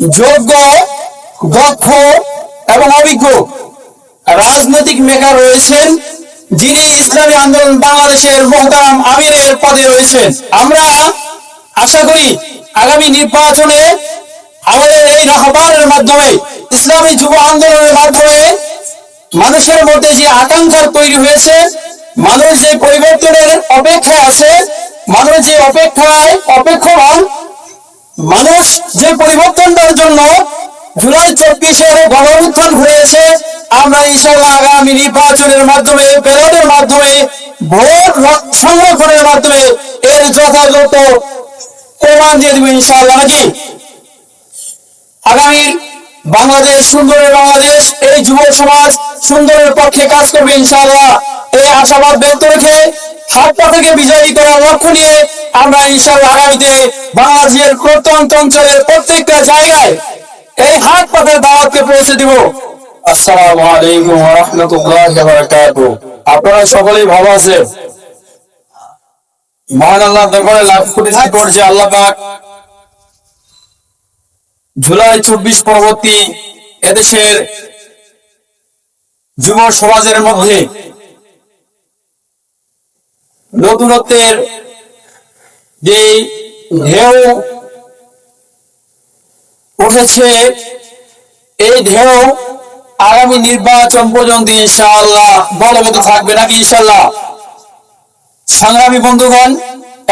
যোগ্য, দক্ষ এবং অভিজ্ঞ রাজনৈতিক মেকার রয়েছেন যিনি ইসলামী আন্দোলন বাংলাদেশের মোহতারাম আমিরের পদে রয়েছেন। আমরা আশা করি আগামী নির্বাচনে আমাদের এই রাহবারের মাধ্যমে, ইসলামী যুব আন্দোলনের মাধ্যমে মানুষের মধ্যে যে আকাঙ্ক্ষা তৈরি হয়েছে, মানুষ যে পরিবর্তনের অপেক্ষায় আছে, মানুষ যে অপেক্ষায়, অপেক্ষমান মানুষ যে পরিবর্তনটার জন্য জুলাই চব্বিশের গণউত্থান হয়েছে আমরা ইনশাল্লাহ আগামী নির্বাচনের মাধ্যমে, ব্যালটের মাধ্যমে, ভোট সংরক্ষণের মাধ্যমে এর যথাযথ প্রমাণ দিয়ে দেবো ইনশাল্লাহ নাকি? আগামী বাংলাদেশ সুন্দরের বাংলাদেশ, এই যুব সমাজ সুন্দরের পক্ষে কাজ করবে ইনশাআল্লাহ। এই আশাবাদ ব্যক্ত রেখে থেকে বিজয়ী করার লক্ষ্য নিয়ে আমরা ইনশাআল্লাহ আগামীতে বাংলাদেশের প্রত্যন্ত অঞ্চলের প্রত্যেকটা জায়গায় এই হাত দাওয়াতকে পৌঁছে দিব। আসসালামু আলাইকুম ওয়া রাহমাতুল্লাহি ওয়া বারাকাতুহু আপনারা সকলেই ভালো আছেন? মহান আল্লাহ দরবারে আল্লাহ পাক জুলাই চব্বিশ পরবর্তী এদেশের যুব সমাজের মধ্যে নতুনত্বের যে ঢেউ উঠেছে, এই ঢেউ আগামী নির্বাচন পর্যন্ত ইনশাআল্লাহ বলবৎ থাকবে নাকি ইনশাআল্লাহ? সংগ্রামী বন্ধুগণ,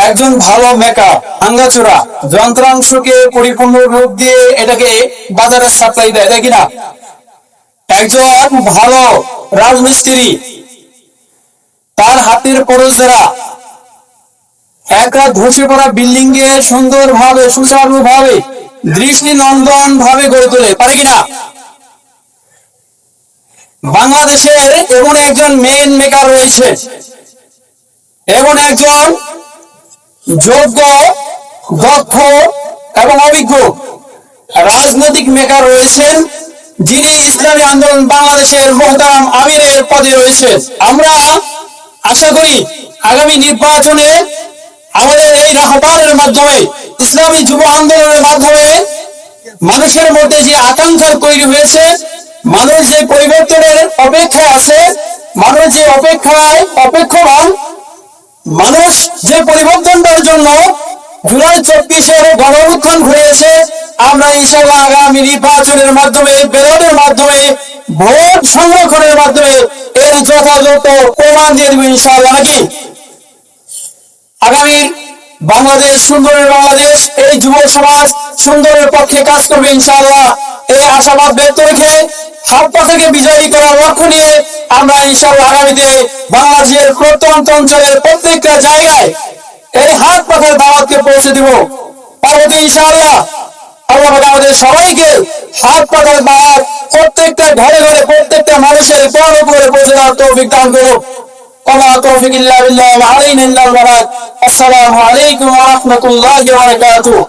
একজন ভালো মেকা আঙ্গাচোরা যন্ত্রাংশকে পরিপূর্ণ রূপ দিয়ে এটাকে বাজারে সাপ্লাই দেয়, তাই কিনা? একজন ভালো রাজমিস্ত্রি তার হাতের পরশ দ্বারা একটা ধসে পড়া বিল্ডিং কে সুন্দর ভাবে সুচারু ভাবে দৃষ্টি নন্দন ভাবে গড়ে তোলে, পারে কিনা বাংলাদেশের এমন একজন মেন মেকার রয়েছে। এমন একজন যোগ্য, দক্ষ এবং অভিজ্ঞ রাজনৈতিক মেকার রয়েছেন, যিনি ইসলামী আন্দোলন বাংলাদেশের মোহতারাম আমিরের পদে রয়েছে। আমরা আশা করি আগামী নির্বাচনে আমাদের এই রাহবারের মাধ্যমে, ইসলামী যুব আন্দোলনের মাধ্যমে মানুষের মধ্যে যে আকাঙ্ক্ষা তৈরি হয়েছে, মানুষ যে পরিবর্তনের অপেক্ষায় আছে, মানুষ যে অপেক্ষায় অপেক্ষমান, মানুষ যে পরিবর্তনটার জন্য জুলাই চব্বিশের গণউত্থান হয়েছে আমরা ইনশাল্লাহ আগামী নির্বাচনের মাধ্যমে ব্যালটের মাধ্যমে, ভোট সংরক্ষণের মাধ্যমে যথাযথ প্রমাণ দিয়ে দেবো ইনশাআল্লাহ নাকি? আগামী বাংলাদেশ সুন্দরের বাংলাদেশ, এই যুব সমাজ সুন্দরের পক্ষে কাজ করবে ইনশাআল্লাহ। এই আশাবাদ ব্যক্ত রেখে হাতটা থেকে বিজয়ী করার লক্ষ্য নিয়ে আমরা ইনশাআল্লাহ আগামীতে বাংলাদেশের প্রত্যন্ত অঞ্চলের প্রত্যেকটা জায়গায় এই হাত পাতের দাওয়াতকে পৌঁছে দিব। পার্বতী, ইনশাআল্লাহ। আল্লাহ পাক আমাদের সবাইকে হাত পাতার দাওয়াত প্রত্যেকটা ঘরে ঘরে প্রত্যেকটা মানুষের পর উপরে পৌঁছে দেওয়ার তৌফিক দান করুক وما توفيق إلا بالله وعلينا إلا البلاغ السلام عليكم ورحمة الله وبركاته